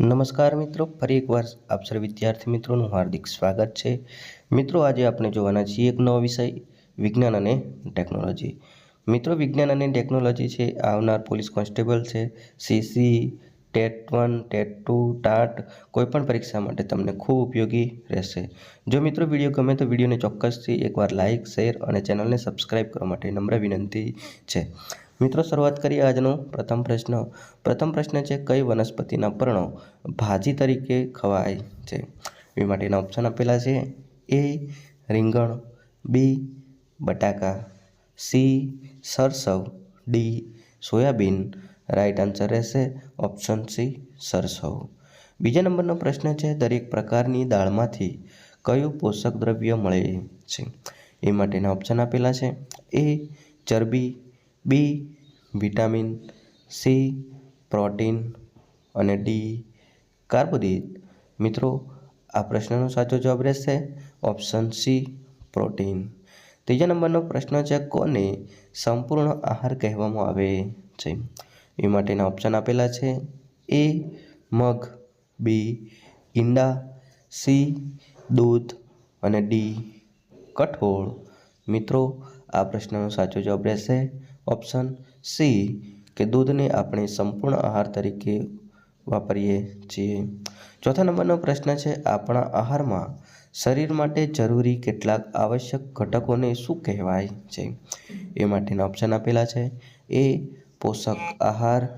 નમસ્કાર મિત્રો, ફરી એકવાર આપ સર્વ વિદ્યાર્થી મિત્રોનું હાર્દિક સ્વાગત છે. મિત્રો, આજે આપણે જોવાના છીએ એક નવો વિષય, વિજ્ઞાન અને ટેકનોલોજી. મિત્રો, વિજ્ઞાન અને ટેકનોલોજી છે, આવનાર પોલીસ કોન્સ્ટેબલ છે, CC, TET one, TET two, TAT, કોઈપણ પરીક્ષા માટે તમને ખૂબ ઉપયોગી રહેશે. જો મિત્રો વીડિયો ગમે તો વિડીયોને ચોક્કસથી એકવાર લાઇક શેર અને ચેનલને સબસ્ક્રાઇબ કરવા માટે નમ્ર વિનંતી છે. મિત્રો, શરૂઆત કરીએ આજનો પ્રથમ પ્રશ્ન. પ્રથમ પ્રશ્ન છે, કઈ વનસ્પતિના પર્ણો ભાજી તરીકે ખવાય છે? એ માટેના ઓપ્શન આપેલા છે. એ રીંગણ. બી બટાકા. C સરસવ. D soybean. Right answer રહેશે ઓપ્શન સી સરસવ. બીજા નંબરનો પ્રશ્ન છે, દરેક પ્રકારની દાળમાંથી કયું પોષક દ્રવ્ય મળે છે? એ માટેના ઓપ્શન આપેલા છે. એ ચરબી. બી, વિટામિન સી, પ્રોટીન અને ડી કાર્બોદિત. મિત્રો, આ પ્રશ્નનો સાચો જવાબ રહેશે ઓપ્શન સી, પ્રોટીન. ત્રીજા નંબરનો પ્રશ્ન છે, કોને સંપૂર્ણ આહાર કહેવામાં આવે છે? એ માટેના ઓપ્શન આપેલા છે, એ, મગ, બી, ઈંડા, સી, દૂધ અને ડી, કઠોળ. મિત્રો, આ પ્રશ્નનો સાચો જવાબ રહેશે ઓપ્શન સી કે દૂધને આપણે સંપૂર્ણ આહાર તરીકે વાપરીએ છીએ. ચોથા નંબરનો પ્રશ્ન છે, આપણા આહારમાં શરીર માટે જરૂરી કેટલાક આવશ્યક ઘટકોને શું કહેવાય છે? એ માટેના ઓપ્શન આપેલા છે. એ પોષક આહાર.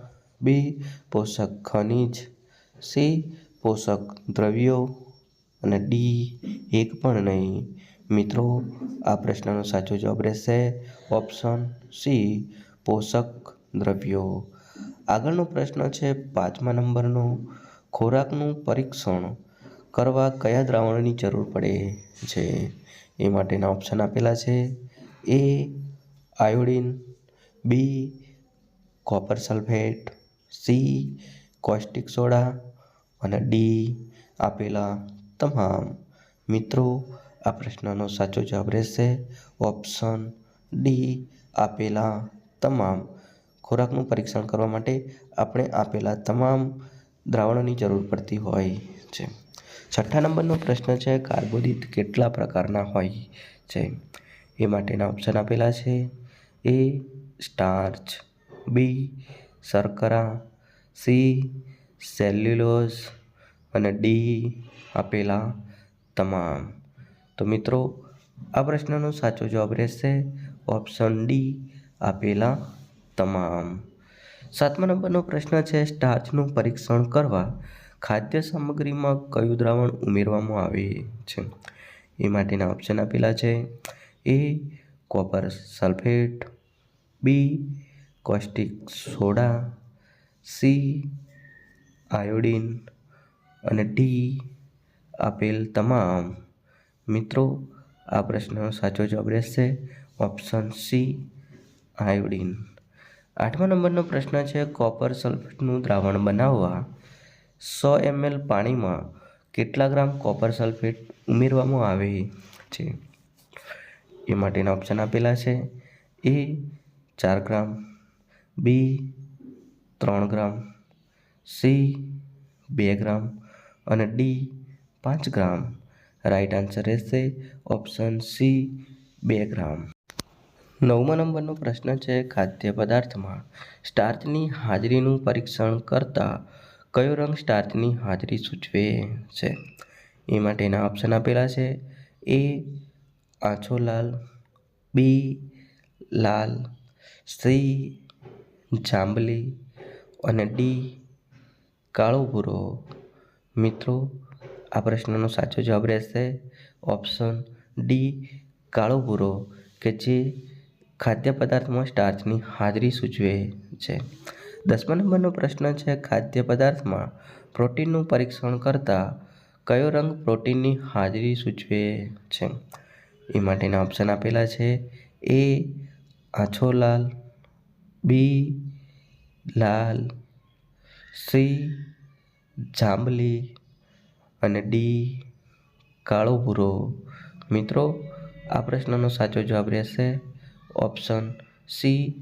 બી પોષક ખનિજ. સી પોષક દ્રવ્યો. અને ડી એક પણ નહીં. મિત્રો, આ પ્રશ્નનો સાચો જવાબ રહેશે ઓપ્શન સી, પોષક દ્રવ્યો. આગળનો પ્રશ્ન છે પાંચમા નંબરનો, ખોરાકનું પરીક્ષણ કરવા કયા દ્રાવણની જરૂર પડે છે? એ માટેના ઓપ્શન આપેલા છે A, iodine, B, copper sulphate, C, caustic soda અને ડી આપેલા તમામ. મિત્રો આ પ્રશ્નનો સાચો જવાબ રહેશે. ઓપ્શન ડી, આપેલા તમામ ખોરાકનું પરીક્ષણ કરવા માટે આપણે આપેલા તમામ દ્રાવણોની જરૂર પડતી હોય છે. છઠ્ઠા નંબરનો પ્રશ્ન છે, કાર્બોદિત કેટલા પ્રકારના હોય છે? એ માટેના ઓપ્શન આપેલા છે. એ, સ્ટાર્ચ, બી, શર્કરા, સી, સેલ્યુલોઝ અને ડી, આપેલા તમામ. તો મિત્રો, આ પ્રશ્નનો સાચો જવાબ રહેશે ઓપ્શન ડી આપેલા તમામ. સાતમા નંબરનો પ્રશ્ન છે સ્ટાર્ચનું પરીક્ષણ કરવા ખાદ્ય સામગ્રીમાં કયું દ્રાવણ ઉમેરવામાં આવે છે? એ માટેના ઓપ્શન આપેલા છે A copper sulphate B caustic soda C iodine અને ડી આપેલ તમામ. મિત્રો, આ પ્રશ્નનો સાચો જવાબ રહેશે ઓપ્શન સી, આયોડિન. આઠમા નંબરનો પ્રશ્ન છે, કોપર સલ્ફેટનું દ્રાવણ બનાવવા સો એમએલ પાણીમાં કેટલા ગ્રામ કોપર સલ્ફેટ ઉમેરવામાં આવે છે? એ માટેના ઓપ્શન આપેલા છે, એ ચાર ગ્રામ, બી ત્રણ ગ્રામ, સી બે ગ્રામ અને ડી પાંચ ગ્રામ. રાઈટ આન્સર રહેશે ઓપ્શન સી બે ગ્રામ નવમા નંબરનો પ્રશ્ન છે ખાદ્ય પદાર્થમાં સ્ટાર્ચની હાજરીનું પરીક્ષણ કરતા કયો રંગ સ્ટાર્ચની હાજરી સૂચવે છે? એ માટેના ઓપ્શન આપેલા છે. એ આછો લાલ. બી લાલ. સી જાંબલી. અને ડી કાળો ભૂરો. મિત્રો આ પ્રશ્નનો સાચો જવાબ રહેશે ઓપ્શન ડી, કાળો ભૂરો, કે જે ખાદ્ય પદાર્થમાં સ્ટાર્ચની હાજરી સૂચવે છે. દસમા નંબરનો પ્રશ્ન છે ખાદ્ય પદાર્થમાં પ્રોટીનનું પરીક્ષણ કરતાં કયો રંગ પ્રોટીનની હાજરી સૂચવે છે? એ માટેના ઓપ્શન આપેલા છે, એ આછો લાલ, બી લાલ, સી જાંબલી અને ડી કાળો ભૂરો. મિત્રો, આ પ્રશ્નનો સાચો જવાબ રહેશે ઓપ્શન સી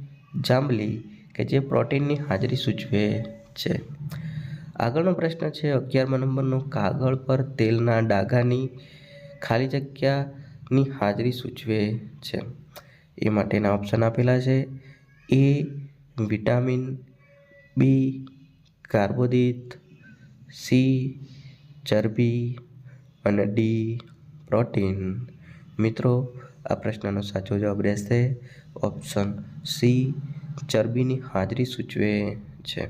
જાંબલી, કે જે પ્રોટીનની હાજરી સૂચવે છે. આગળનો પ્રશ્ન છે, અગિયારમા નંબરનો કાગળ પર તેલના ડાઘાની ખાલી જગ્યાની હાજરી સૂચવે છે. એ માટેના ઓપ્શન આપેલા છે એ વિટામિન બી કાર્બોદિત સી ચરબી અને ડી પ્રોટીન. મિત્રો, આ પ્રશ્નનો સાચો જવાબ રહેશે ઓપ્શન સી, ચરબીની હાજરી સૂચવે છે.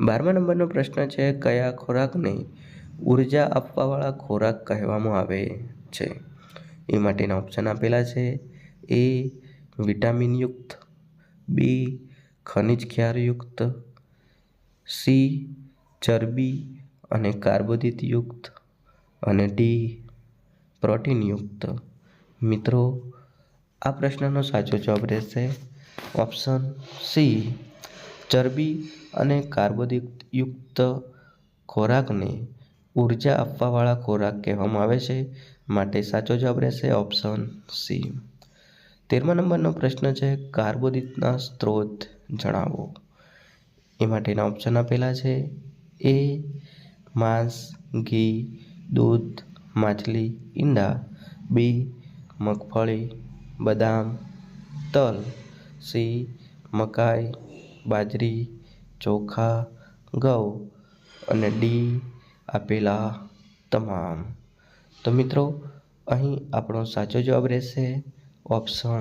બારમા નંબરનો પ્રશ્ન છે, કયા ખોરાકને ઊર્જા આપવાવાળા ખોરાક કહેવામાં આવે છે? એ માટેના ઓપ્શન આપેલા છે, એ વિટામિનયુક્ત, બી ખનિજ ક્ષારયુક્ત સી ચરબી અને કાર્બોદિતયુક્ત અને ડી પ્રોટીનયુક્ત મિત્રો, આ પ્રશ્નનો સાચો જવાબ રહેશે ઓપ્શન સી, ચરબી અને કાર્બોદિતયુક્ત ખોરાકને ઊર્જા આપવાવાળા ખોરાક કહેવામાં આવે છે માટે સાચો જવાબ રહેશે ઓપ્શન સી. તેરમા નંબરનો પ્રશ્ન છે, કાર્બોદિતના સ્ત્રોત જણાવો. એ માટેના ઓપ્શન આપેલા છે, એ માંસ, ઘી, દૂધ, માછલી, ઈંડા, બી, મગફળી, બદામ, તલ, સી, મકાઈ, બાજરી, ચોખા, ઘઉં અને ડી આપેલા તમામ. તો મિત્રો, અહીં આપણો સાચો જવાબ રહેશે ઓપ્શન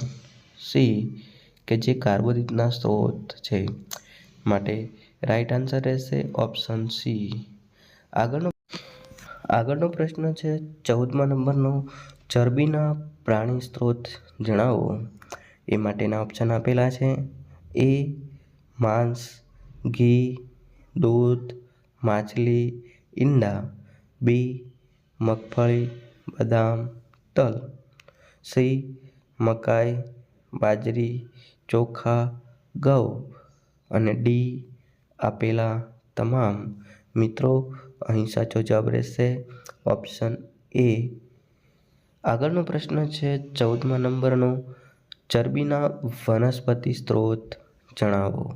સી, કે જે કાર્બોદિતના સ્ત્રોત છે. માટે રાઈટ આન્સર રહેશે ઓપ્શન સી. આગળનો આગળનો પ્રશ્ન છે, ચૌદમા નંબરનો ચરબીના પ્રાણી સ્ત્રોત જણાવો. એ માટેના ઓપ્શન આપેલા છે. એ, માંસ, ઘી, દૂધ, માછલી, ઈંડા, બી, મગફળી, બદામ, તલ. સી, મકાઈ, બાજરી, ચોખા, ઘઉં. અને ડી, આપેલા તમામ મિત્રો અહીં સાચો જવાબ રહેશે. ઓપ્શન એ આગળનો પ્રશ્ન છે ચૌદમા નંબરનો. ચરબીના વનસ્પતિ સ્ત્રોત જણાવો.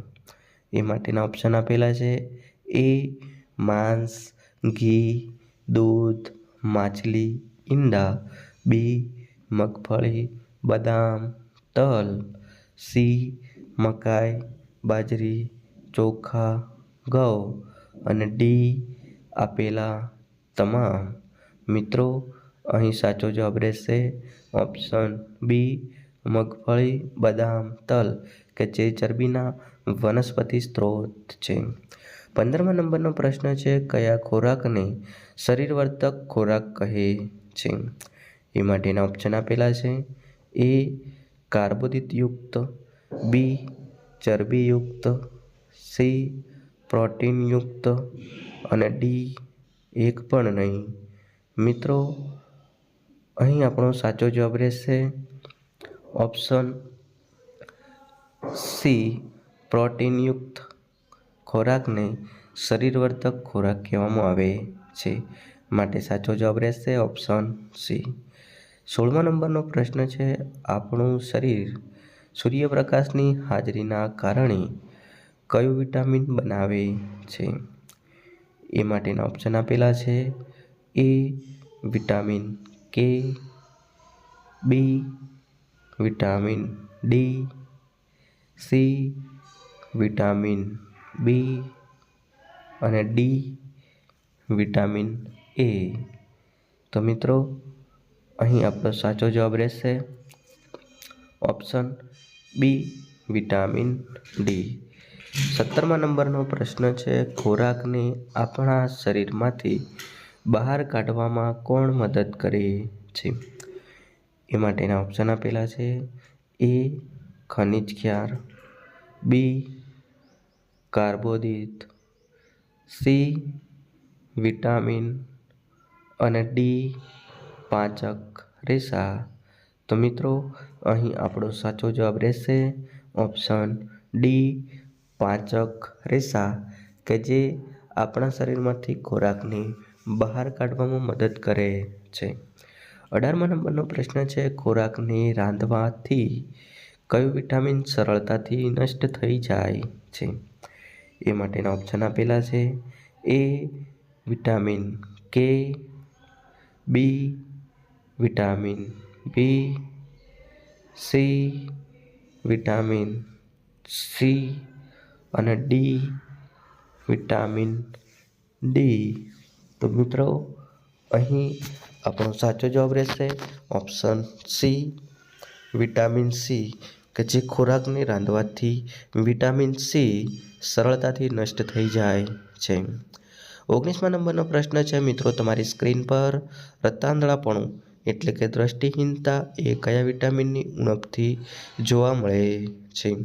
એ માટેના ઓપ્શન આપેલા છે. એ માંસ, ઘી, દૂધ, માછલી, ઈંડા. બી મગફળી, બદામ, તલ. સી મકાઈ, બાજરી, ચોખા, ઘઉં. અને ડી આપેલા તમામ મિત્રો અહીં સાચો જવાબ રહેશે. ઓપ્શન બી, મગફળી, બદામ, તલ કે જે ચરબીના વનસ્પતિ સ્ત્રોત છે. પંદરમા નંબરનો પ્રશ્ન છે, કયા ખોરાકને શરીરવર્ધક ખોરાક કહે છે? એ માટેના ઓપ્શન આપેલા છે. એ, કાર્બોદિતયુક્ત, બી, ચરબીયુક્ત, સી, પ્રોટીનયુક્ત અને ડી એક પણ નહીં. મિત્રો, અહીં આપણો સાચો જવાબ રહેશે ઓપ્શન સી પ્રોટીનયુક્ત ખોરાકને શરીરવર્ધક ખોરાક કહેવામાં આવે છે. માટે સાચો જવાબ રહેશે ઓપ્શન સી સોળમા નંબરનો પ્રશ્ન છે, આપણું શરીર સૂર્યપ્રકાશની હાજરીના કારણે કયું વિટામિન બનાવે છે? એ માટેના ઓપ્શન આપેલા છે. A vitamin K B vitamin D C vitamin B અને ડી વિટામિન એ તો મિત્રો, અહીં આપણો સાચો જવાબ રહેશે. ઓપ્શન બી વિટામિન ડી સત્તરમા નંબરનો પ્રશ્ન છે, ખોરાકને આપણા શરીરમાંથી બહાર કાઢવામાં કોણ મદદ કરે છે? એ માટેના ઓપ્શન આપેલા છે, એ ખનિજ ખ્યાર બી કાર્બોદિત સી વિટામિન અને ડી પાંચક રેસા. તો મિત્રો, અહીં આપણો સાચો જવાબ રહેશે ઓપ્શન ડી પાંચક રેસા કે જે આપણા શરીરમાંથી ખોરાકને બહાર કાઢવામાં મદદ કરે છે. અઢારમા નંબરનો પ્રશ્ન છે, ખોરાકને રાંધવાથી કયું વિટામિન સરળતાથી નષ્ટ થઈ જાય છે? એ માટેના ઓપ્શન આપેલા છે, A vitamin K, B vitamin B, C vitamin C અને ડી વિટામિન ડી તો મિત્રો, અહીં આપણો સાચો જવાબ રહેશે ઓપ્શન સી વિટામિન સી કે જે ખોરાકને રાંધવાથી વિટામિન સી સરળતાથી નષ્ટ થઈ જાય છે. ઓગણીસમા નંબરનો પ્રશ્ન છે, મિત્રો, તમારી સ્ક્રીન પર રતાંદળાપણું એટલે કે દ્રષ્ટિહીનતા એ કયા વિટામિનની ઉણપથી જોવા મળે છે?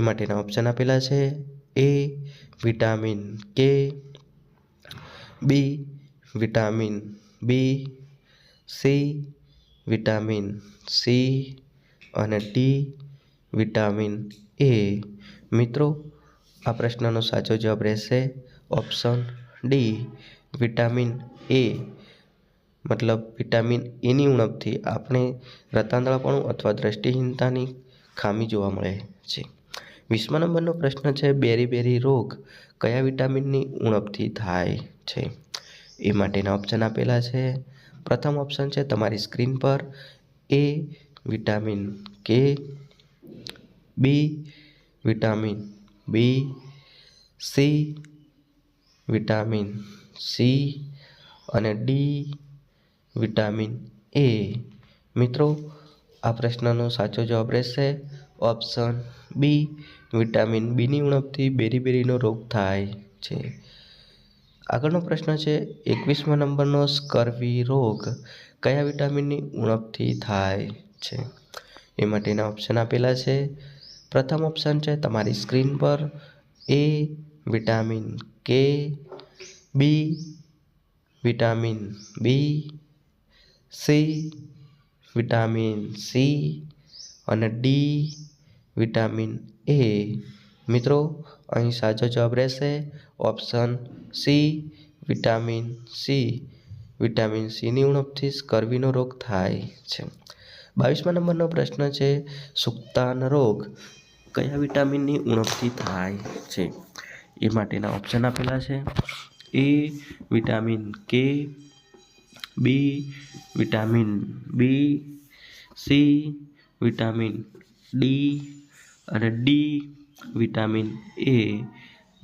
એ માટેના ઓપ્શન આપેલા છે. A vitamin K B vitamin B C vitamin C અને ડી વિટામિન એ મિત્રો, આ પ્રશ્નનો સાચો જવાબ રહેશે ઓપ્શન ડી વિટામિન એ મતલબ વિટામિન એની ઉણપથી આપણે રતાંદળાપણું અથવા દ્રષ્ટિહીનતાની ખામી જોવા મળે છે. વીસમા નંબરનો પ્રશ્ન છે, બેરી બેરી રોગ કયા વિટામિનની ઉણપથી થાય છે? એ માટેના ઓપ્શન આપેલા છે. પ્રથમ ઓપ્શન છે તમારી સ્ક્રીન પર A vitamin K B vitamin B C vitamin C અને ડી વિટામિન એ. મિત્રો, આ પ્રશ્નનો સાચો જવાબ રહેશે ઓપ્શન બી વિટામિન બીની ઉણપથી બેરી બેરીનો રોગ થાય છે. આગળનો પ્રશ્ન છે, એકવીસમા નંબરનો સ્કર્વી રોગ કયા વિટામિનની ઉણપથી થાય છે? એ માટેના ઓપ્શન આપેલા છે. પ્રથમ ઓપ્શન છે, તમારી સ્ક્રીન પર A vitamin K B vitamin B, C vitamin C અને ડી વિટામિન એ. મિત્રો, અહીં સાચો જવાબ રહેશે option C, vitamin C. Vitamin સીની ઉણપથી સ્કર્વીનો રોગ થાય છે. બાવીસમા નંબરનો પ્રશ્ન છે, સુક્તાન રોગ કયા વિટામિનની ઉણપથી થાય છે? એ માટેના ઓપ્શન આપેલા છે. A, vitamin K, B, vitamin B, C, vitamin D અને ડી વિટામિન એ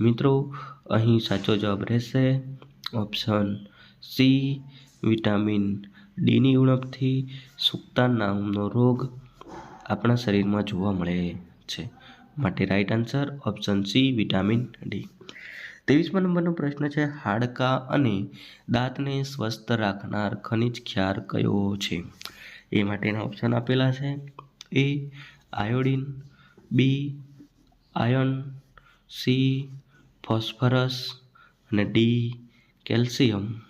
મિત્રો, અહીં સાચો જવાબ રહેશે ઓપ્શન સી વિટામિન ડીની ઉણપથી સુક્તા નામનો રોગ આપણા શરીરમાં જોવા મળે છે. માટે right answer option C vitamin D ત્રેવીસમા નંબરનો પ્રશ્ન છે, હાડકાં અને દાંતને સ્વસ્થ રાખનાર ખનિજ ખ્યાર કયો છે? એ માટેના ઓપ્શન આપેલા છે. A iodine B iron C, phosphorus અને ડી, કેલ્શિયમ.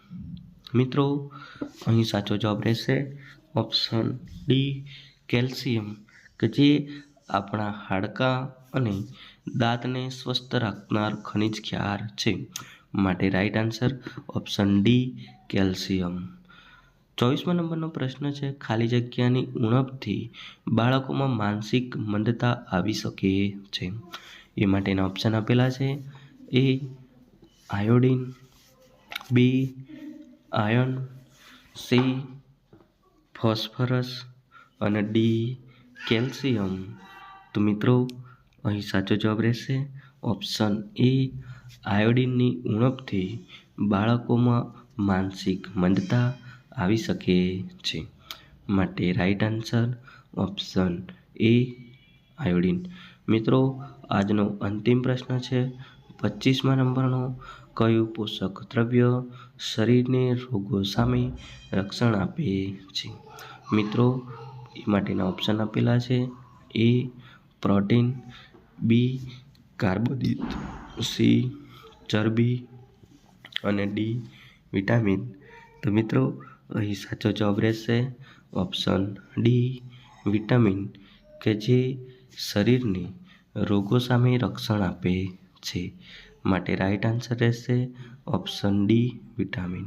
મિત્રો, અહીં સાચો જવાબ રહેશે ઓપ્શન ડી, કેલ્શિયમ, કે જે આપણા હાડકાં અને દાંતને સ્વસ્થ રાખનાર ખનિજ ક્ષાર છે. માટે right answer option D, calcium. ચોવીસમા નંબરનો પ્રશ્ન છે, ખાલી જગ્યાની ઉણપથી બાળકોમાં માનસિક મંદતા આવી શકે છે. એ માટેના ઓપ્શન આપેલા છે. A iodine B iron C phosphorus અને ડી કેલ્શિયમ તો મિત્રો, અહીં સાચો જવાબ રહેશે. ઓપ્શન એ આયોડિનની ઉણપથી બાળકોમાં માનસિક મંદતા આવી શકે છે. માટે right answer option A iodine મિત્રો, આજનો અંતિમ પ્રશ્ન છે, પચીસમા નંબરનો, કયું પોષક દ્રવ્ય શરીરને રોગો સામે રક્ષણ આપે છે? મિત્રો, એ માટેના ઓપ્શન આપેલા છે એ પ્રોટીન બી કાર્બોદિત સી ચરબી અને ડી વિટામિન તો મિત્રો અહીં સાચો જવાબ રહેશે ઓપ્શન ડી વિટામિન કે જે શરીરને રોગો સામે રક્ષણ આપે છે. માટે રાઈટ આન્સર રહેશે ઓપ્શન ડી વિટામિન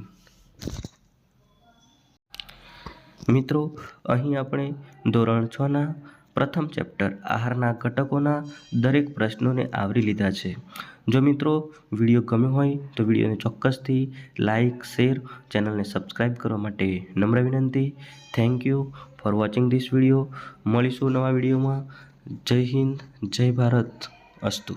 મિત્રો, અહીં આપણે ધોરણ છના પ્રથમ ચેપ્ટર આહારના ઘટકોના દરેક પ્રશ્નોને આવરી લીધા છે. જો મિત્રો વીડિયો ગમ્યો હોય તો વિડીયોને ચોક્કસથી લાઇક શેર, ચેનલને સબસ્ક્રાઈબ કરવા માટે નમ્ર વિનંતી. Thank you for watching this video. મળીશું નવા વિડીયોમાં. જય હિન્દ, જય ભારત. અસ્તુ.